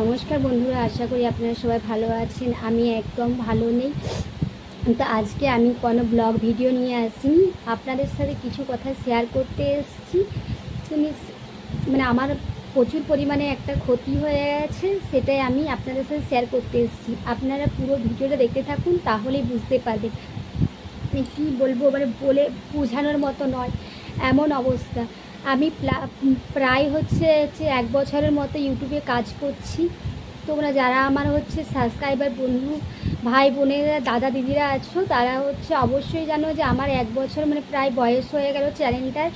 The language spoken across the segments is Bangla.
নমস্কার বন্ধুরা, আশা করি আপনারা সবাই ভালো আছেন। আমি একদম ভালো নেই। তো আজকে আমি কোনো ব্লগ ভিডিও নিয়ে আসিনি। আপনাদের সাথে কিছু কথা শেয়ার করতে এসেছি। তুমি মানে আমার প্রচুর পরিমাণে একটা ক্ষতি হয়ে গেছে, সেটাই আমি আপনাদের সাথে শেয়ার করতে এসেছি। আপনারা পুরো ভিডিওটা দেখতে থাকুন, তাহলেই বুঝতে পারবেন। মানে কী বলব মানে বলে বোঝানোর মতো নয়, এমন অবস্থা। আমি প্রায় হচ্ছে হচ্ছে এক বছরের মতো ইউটিউবে কাজ করছি। তোমরা যারা আমার হচ্ছে সাবস্ক্রাইবার বন্ধু, ভাই বোনেরা, দাদা দিদিরা আছো, তারা হচ্ছে অবশ্যই জানো যে আমার এক বছর মানে প্রায় বয়স হয়ে গেল চ্যানেলটার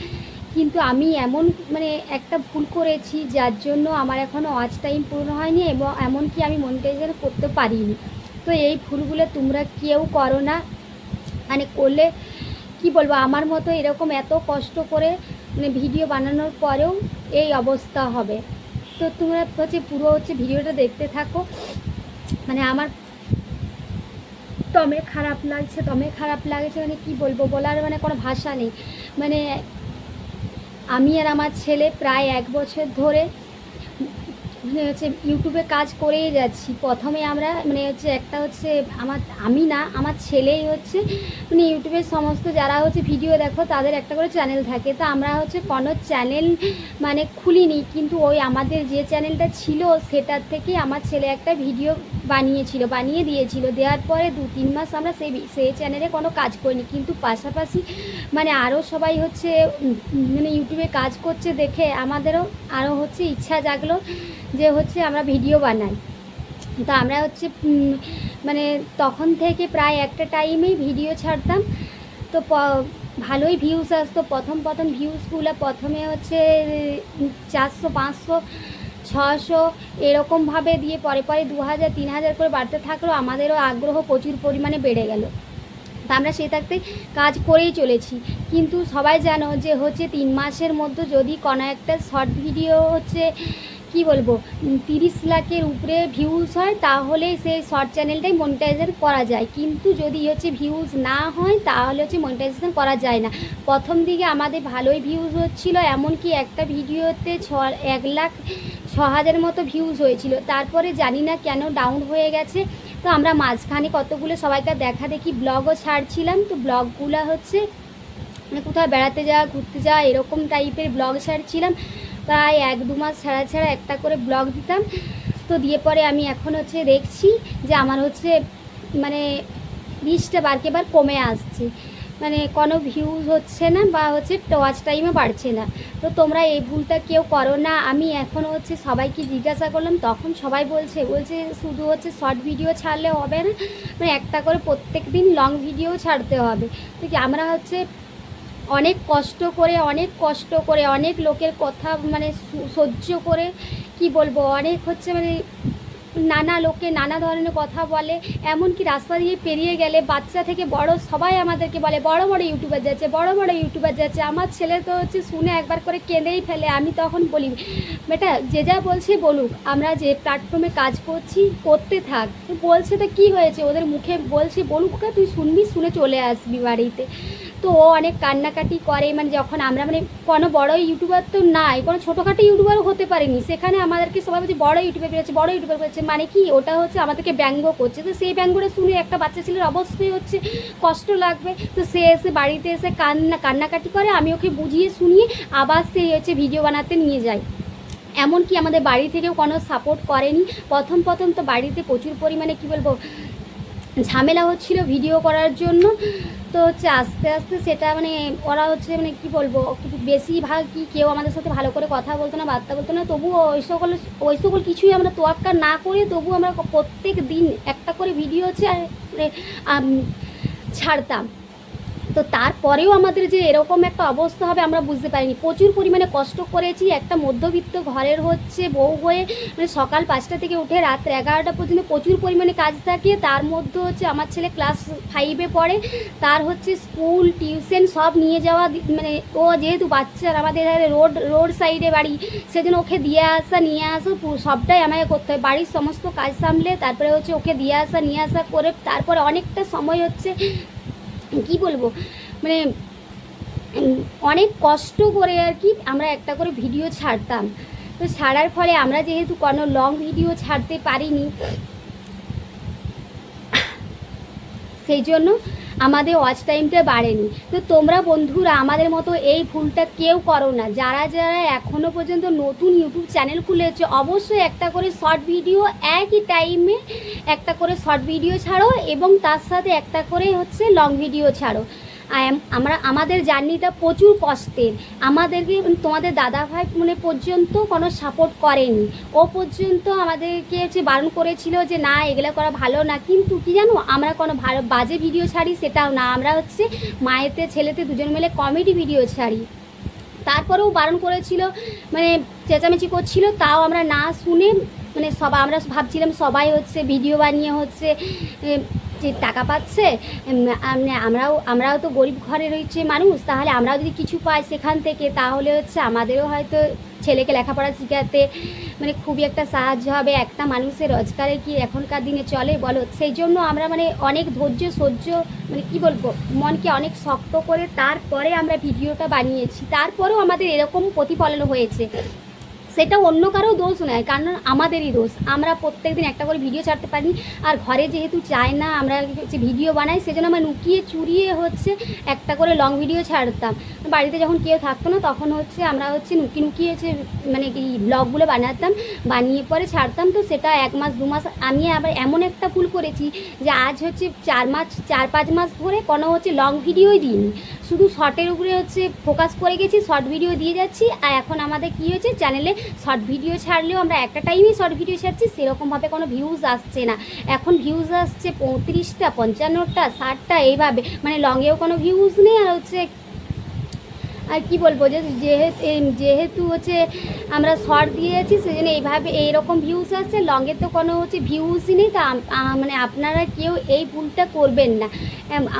কিন্তু আমি এমন মানে একটা ভুল করেছি যার জন্য আমার এখনও ওয়াচ টাইম পূর্ণ হয়নি এবং এমনকি আমি মনিটাইজেশন করতে পারিনি। তো এই ভুলগুলো তোমরা কেউ করো না। মানে করলে কি বলব? আমার মতো এরকম এত কষ্ট করে মানে ভিডিও বানানোর পরেও এই অবস্থা হবে। তো তোমরা হচ্ছে পুরো হচ্ছে ভিডিওটা দেখতে থাকো। মানে আমার তমে খারাপ লাগছে, তমে খারাপ লাগছে মানে কি বলব বলার মানে কোনো ভাষা নেই। মানে আমি আর আমার ছেলে প্রায় এক বছর ধরে মানে হচ্ছে ইউটিউবে কাজ করেই যাচ্ছি। প্রথমে আমরা মানে হচ্ছে একটা হচ্ছে আমার, আমি না, আমার ছেলেই হচ্ছে মানে ইউটিউবের সমস্ত যারা হচ্ছে ভিডিও দেখো তাদের একটা করে চ্যানেল থাকে। তো আমরা হচ্ছে কোনো চ্যানেল মানে খুলিনি, কিন্তু ওই আমাদের যে চ্যানেলটা ছিল সেটার থেকে আমার ছেলে একটা ভিডিও বানিয়েছিল, বানিয়ে দিয়েছিল। দেওয়ার পরে দু তিন মাস আমরা সেই সেই চ্যানেলে কোনো কাজ করিনি। কিন্তু পাশাপাশি মানে আরও সবাই হচ্ছে মানে ইউটিউবে কাজ করছে দেখে আমাদেরও আরও হচ্ছে ইচ্ছা জাগলো যে হচ্ছে আমরা ভিডিও বানাই। তো আমরা হচ্ছে মানে তখন থেকে প্রায় একটা টাইমেই ভিডিও ছাড়তাম। তো ভালোই ভিউজ আসতো। প্রথম প্রথম ভিউজগুলো প্রথমে হচ্ছে চারশো, পাঁচশো ছশো এরকমভাবে দিয়ে পরে পরে দু হাজার, তিন হাজার করে বাড়তে থাকল আমাদেরও আগ্রহ প্রচুর পরিমাণে বেড়ে গেল। তা আমরা সে থাকতে কাজ করেই চলেছি। কিন্তু সবাই জানো যে হচ্ছে তিন মাসের মধ্যে যদি কোনো একটা শর্ট ভিডিও হচ্ছে কি বলব তিরিশ লাখের উপরে ভিউজ হয় তাহলে সেই শর্ট চ্যানেলটাই মনিটাইজেশন করা যায়। কিন্তু যদি হচ্ছে ভিউজ না হয় তাহলে হচ্ছে মনিটাইজেশন করা যায় না। প্রথম দিকে আমাদের ভালোই ভিউজ হচ্ছিল, এমনকি একটা ভিডিওতে ছ, এক লাখ ছ হাজার মতো ভিউজ হয়েছিল। তারপরে জানি না কেন ডাউন হয়ে গেছে। তো আমরা মাঝখানে কতগুলো সবাইকার দেখা দেখি ব্লগও ছাড়ছিলাম। তো ব্লগগুলো হচ্ছে মানে কোথাও বেড়াতে যাওয়া, ঘুরতে যাওয়া এরকম টাইপের ব্লগ ছাড়ছিলাম। প্রায় এক দু মাস ছাড়া ছাড়া একটা করে ব্লগ দিতাম। তো দিয়ে পরে আমি এখন হচ্ছে দেখছি যে আমার হচ্ছে মানে রিচটা বারকে বার কমে আসছে। মানে কোনো ভিউজ হচ্ছে না বা হচ্ছে ওয়াচ টাইমও বাড়ছে না। তো তোমরা এই ভুলটা কেউ করো না। আমি এখন হচ্ছে সবাইকে জিজ্ঞাসা করলাম, তখন সবাই বলছে বলছে শুধু হচ্ছে শর্ট ভিডিও ছাড়লে হবে না মানে একটা করে প্রত্যেক দিন লং ভিডিও ছাড়তে হবে। তো কি আমরা হচ্ছে অনেক কষ্ট করে, অনেক কষ্ট করে, অনেক লোকের কথা মানে সহ্য করে, কি বলব? অনেক হচ্ছে মানে নানা লোকে নানা ধরনের কথা বলে, এমনকি রাস্তা দিয়ে পেরিয়ে গেলে বাচ্চা থেকে বড় সবাই আমাদেরকে বলে, বড় বড় ইউটিউবার যাচ্ছে, বড় বড় ইউটিউবার যাচ্ছে, আমার ছেলে তো হচ্ছে শুনে একবার করে কেঁদেই ফেলে, আমি তখন বলি, বেটা, যে যা বলছে বলুক, আমরা যে প্ল্যাটফর্মে কাজ করছি, করতে থাক। বলছে, তো কি হয়েছে? ওদের মুখে বলছে বলুক তুই শুনবি, শুনে চলে আসবি বাড়িতে। তো ও অনেক কান্নাকাটি করে মানে যখন আমরা মানে কোনো বড় ইউটিউবার তো নাই, কোনো ছোটোখাটো ইউটিউবারও হতে পারেনি। সেখানে আমাদেরকে সবাই বলছে, বড় ইউটিউবার বেরোচ্ছে, বড় ইউটিউবার বেরোচ্ছে। মানে কি? ওটা হচ্ছে আমাদেরকে ব্যঙ্গ করছে। তো সেই ব্যঙ্গটা শুনে একটা বাচ্চা ছেলের অবশ্যই হচ্ছে কষ্ট লাগবে। তো সে এসে বাড়িতে এসে কান্না, কান্নাকাটি করে, আমি ওকে বুঝিয়ে শুনিয়ে আবার সে হচ্ছে ভিডিও বানাতে নিয়ে যাই এমনকি আমাদের বাড়ি থেকেও কোনো সাপোর্ট করেনি। প্রথম প্রথম তো বাড়িতে প্রচুর পরিমাণে কি বলব ঝামেলা হচ্ছিল ভিডিও করার জন্য। তো হচ্ছে আস্তে আস্তে সেটা মানে ওরা হচ্ছে মানে কি বলব বেশিরভাগ কি কেউ আমাদের সাথে ভালো করে কথা বলতো না বার্তা বলতো না তবুও ওই সকল ওই সকল কিছুই আমরা তোয়াক্কা না করে তবু আমরা প্রত্যেক দিন একটা করে ভিডিও হচ্ছে আর, মানে, ছাড়তাম। তো তারপরেও আমাদের যে এরকম একটা অবস্থা হবে, আমরা বুঝতে পারিনি। প্রচুর পরিমাণে কষ্ট করেছি। একটা মধ্যবিত্ত ঘরের হচ্ছে বউ হয়ে মানে সকাল পাঁচটা থেকে উঠে রাত এগারোটা পর্যন্ত প্রচুর পরিমাণে কাজ থাকে। তার মধ্যে হচ্ছে আমার ছেলে ক্লাস ফাইভে পড়ে। তার হচ্ছে স্কুল টিউশন সব নিয়ে যাওয়া মানে ও যেহেতু বাচ্চার আমাদের রোড রোড সাইডে বাড়ি, সেজন্য ওকে দিয়ে আসা, নিয়ে আসা সবটাই আমাকে করতে হয়। বাড়ির সমস্ত কাজ সামলে, তারপরে হচ্ছে ওকে দিয়ে আসা, নিয়ে আসা করে, তারপরে অনেকটা সময় হচ্ছে কি বলব? মানে অনেক কষ্ট করে আর কি আমরা একটা করে ভিডিও ছাড়তাম। তো ছাড়ার ফলে আমরা যেহেতু কোনো লং ভিডিও ছাড়তে পারিনি সেই জন্য আমাদের ওয়াচ টাইমটা বাড়েনি। তো তোমরা বন্ধুরা, আমাদের মতো এই ভুলটা কেউ করো না। যারা যারা এখনও পর্যন্ত নতুন ইউটিউব চ্যানেল খুলেছে, অবশ্যই একটা করে শর্ট ভিডিও একই টাইমে একটা করে শর্ট ভিডিও ছাড়ো এবং তার সাথে একটা করে হচ্ছে লং ভিডিও ছাড়ো। আমরা, আমাদের জার্নিটা প্রচুর কষ্টের আমাদেরকে, তোমাদের দাদা ভাই মানে পর্যন্ত কোনো সাপোর্ট করেনি। ও পর্যন্ত আমাদেরকে হচ্ছে বারণ করেছিল যে, না, এগুলো করা ভালো না। কিন্তু কি জানো, আমরা কোনো ভালো বাজে ভিডিও ছাড়ি, সেটাও না। আমরা হচ্ছে মায়েতে ছেলেতে দুজন মিলে কমেডি ভিডিও ছাড়ি। তারপরেও বারণ করেছিল মানে চেঁচামেচি করছিল, তাও আমরা না শুনে মানে সবাই আমরা ভাবছিলাম সবাই হচ্ছে ভিডিও বানিয়ে হচ্ছে যে টাকা পাচ্ছে মানে আমরাও আমরাও তো গরিব ঘরে রয়েছে মানুষ, তাহলে আমরাও যদি কিছু পাই সেখান থেকে, তাহলে হচ্ছে আমাদেরও হয়তো ছেলেকে লেখাপড়া শেখাতে মানে খুবই একটা সাহায্য হবে। একটা মানুষের রোজগারে কি এখনকার দিনে চলে বলো? সেই জন্য আমরা মানে অনেক ধৈর্য, সহ্য মানে কি বলব, মনকে অনেক শক্ত করে তারপরে আমরা ভিডিওটা বানিয়েছি। তারপরেও আমাদের এরকম প্রতিফলন হয়েছে। সেটা অন্য কারও দোষ নয়, কারণ আমাদেরই দোষ। আমরা প্রত্যেক দিন একটা করে ভিডিও ছাড়তে পারি আর ঘরে যেহেতু চায় না, আমরা হচ্ছে ভিডিও বানাই, সেজন্য আমরা লুকিয়ে চুরিয়ে হচ্ছে একটা করে লং ভিডিও ছাড়তাম। বাড়িতে যখন কেউ থাকতো না, তখন হচ্ছে আমরা হচ্ছে লুকিয়ে লুকিয়ে হচ্ছে মানে কি ব্লগগুলো বানাতাম, বানিয়ে পরে ছাড়তাম। তো সেটা এক মাস, দু মাস, আমি আবার এমন একটা ভুল করেছি যে আজ হচ্ছে চার মাস, চার পাঁচ মাস ধরে কোনো হচ্ছে লং ভিডিওই দিইনি। শুধু শর্টের উপরে হচ্ছে ফোকাস করে গেছি শর্ট ভিডিও দিয়ে যাচ্ছি, আর এখন আমাদের কী হয়েছে চ্যানেলে শর্ট ভিডিও ছাড়লেও আমরা একটা টাইমেই শর্ট ভিডিও ছাড়ছি, সেরকমভাবে কোনো ভিউজ আসছে না। এখন ভিউজ আসছে পঁয়ত্রিশটা, পঞ্চান্নটা, ষাটটা, এইভাবে। মানে লংয়েও কোনো ভিউজ নেই, আর হচ্ছে আর কি বলব, যে যেহেতু যেহেতু হচ্ছে আমরা শর্ট দিয়ে যাচ্ছি সেজন্য এইভাবে এইরকম ভিউজ আসছে। লংয়ের তো কোনো হচ্ছে ভিউজই নেই, তো মানে আপনারা কেউ এই ভুলটা করবেন না।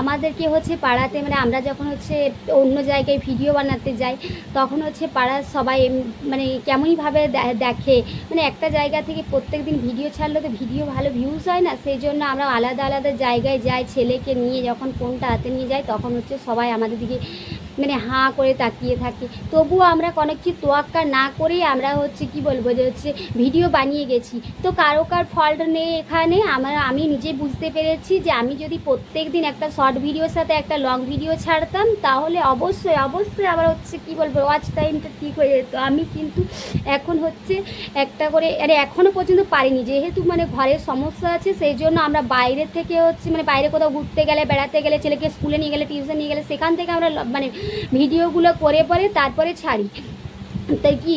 আমাদেরকে হচ্ছে পাড়াতে মানে আমরা যখন হচ্ছে অন্য জায়গায় ভিডিও বানাতে যাই, তখন হচ্ছে পাড়ার সবাই মানে কেমনইভাবে দেখে। মানে একটা জায়গা থেকে প্রত্যেক দিন ভিডিও ছাড়লে তো ভিডিও ভালো ভিউজ হয় না সেই জন্য আমরা আলাদা আলাদা জায়গায় যাই, ছেলেকে নিয়ে যখন ফোনটা হাতে নিয়ে যাই, তখন হচ্ছে সবাই আমাদের দিকে মানে হাঁ করে তাকিয়ে থাকে। তবুও আমরা কোনো কিছু তোয়াক্কা না করেই আমরা হচ্ছে কি বলব যে হচ্ছে ভিডিও বানিয়ে গেছি। তো কারও কার ফল্ট নেই এখানে, আমার, আমি নিজে বুঝতে পেরেছি যে আমি যদি প্রত্যেক দিন একটা শর্ট ভিডিওর সাথে একটা লং ভিডিও ছাড়তাম, তাহলে অবশ্যই অবশ্যই আবার হচ্ছে কি বলব ওয়াচ টাইমটা ঠিক হয়ে যেত। আমি কিন্তু এখন হচ্ছে একটা করে আরে এখনও পর্যন্ত পারিনি। যেহেতু মানে ঘরের সমস্যা আছে, সেই জন্য আমরা বাইরে থেকে হচ্ছে মানে বাইরে কোথাও ঘুরতে গেলে, বেড়াতে গেলে, ছেলেকে স্কুলে নিয়ে গেলে টিউশন নিয়ে গেলে, সেখান থেকে আমরা মানে ভিডিওগুলো করে পরে তারপরে ছাড়ি। তাই কি?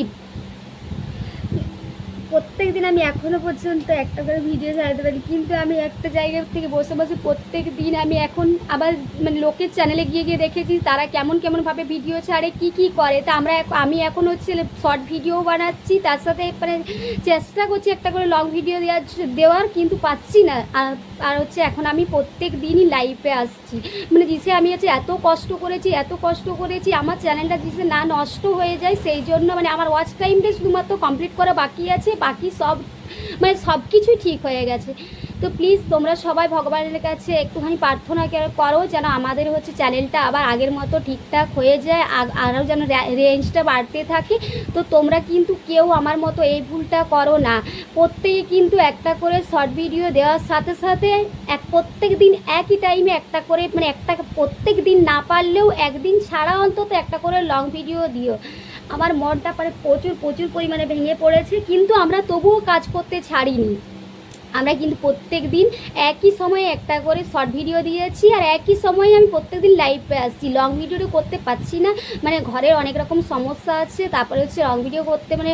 প্রত্যেক দিন আমি এখনও পর্যন্ত একটা করে ভিডিও ছাড়তে পারি কিন্তু আমি একটা জায়গা থেকে বসে বসে প্রত্যেক দিন আমি এখন আবার মানে লোকের চ্যানেলে গিয়ে গিয়ে দেখেছি তারা কেমন কেমনভাবে ভিডিও ছাড়ে, কি কি করে। তা আমরা আমি এখন হচ্ছে শর্ট ভিডিও বানাচ্ছি, তার সাথে মানে চেষ্টা করছি একটা করে লং ভিডিও দেওয়ার দেওয়ার, কিন্তু পাচ্ছি না। আর হচ্ছে এখন আমি প্রত্যেক দিনই লাইভে আসছি। মানে জিসে আমি হচ্ছে এত কষ্ট করেছি, এত কষ্ট করেছি, আমার চ্যানেলটা জিসে না নষ্ট হয়ে যায়, সেই জন্য মানে আমার ওয়াচ টাইমটা শুধুমাত্র কমপ্লিট করা বাকি আছে। বাকি সব মানে সব কিছুই ঠিক হয়ে গেছে। তো প্লিজ তোমরা সবাই ভগবানের কাছে একটুখানি প্রার্থনা করো যেন আমাদের হচ্ছে চ্যানেলটা আবার আগের মতো ঠিকঠাক হয়ে যায় আরও যেন রেঞ্জটা বাড়তে থাকে। তো তোমরা কিন্তু কেউ আমার মতো এই ভুলটা করো না। প্রত্যেকে কিন্তু একটা করে শর্ট ভিডিও দেওয়ার সাথে সাথে এক, প্রত্যেক দিন একই টাইমে একটা করে মানে একটা প্রত্যেক দিন না পারলেও একদিন ছাড়া অন্তত একটা করে লং ভিডিও দিও। আমার মনটা পরে প্রচুর প্রচুর পরিমাণে ভেঙে পড়েছে কিন্তু আমরা তবুও কাজ করতে ছাড়িনি। আমরা কিন্তু প্রত্যেক দিন একই সময়ে একটা করে শর্ট ভিডিও দিয়েছি আর একই সময়ে আমি প্রত্যেক দিন লাইভে আসছি। লং ভিডিওটা করতে পারছি না। মানে ঘরের অনেক রকম সমস্যা আছে। তারপরে হচ্ছে লং ভিডিও করতে মানে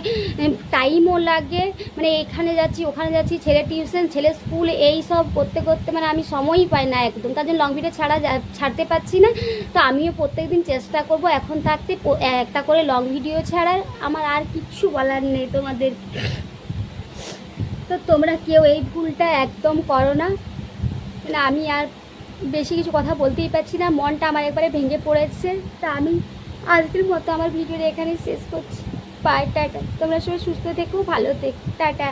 টাইমও লাগে। মানে এখানে যাচ্ছি, ওখানে যাচ্ছি, ছেলে টিউশন ছেলে স্কুল এই সব করতে করতে মানে আমি সময়ই পাই না একদম। তার জন্য লং ভিডিও ছাড়া ছাড়তে পারছি না। তো আমিও প্রত্যেক দিন চেষ্টা করব এখন থাকতে একটা করে লং ভিডিও ছাড়ার। আমার আর কিচ্ছু বলার নেই তোমাদের। তো তোমরা কেউ এই ভুলটা একদম করো না। মানে আমি আর বেশি কিছু কথা বলতেই পারছি না, মনটা আমার একবারে ভেঙে পড়েছে। তা আমি আজকের মতো আমার ভিডিওটা এখানে শেষ করছি। Bye tata. তোমরা সবাই সুস্থ থেকো, ভালো থেকো। টাটা।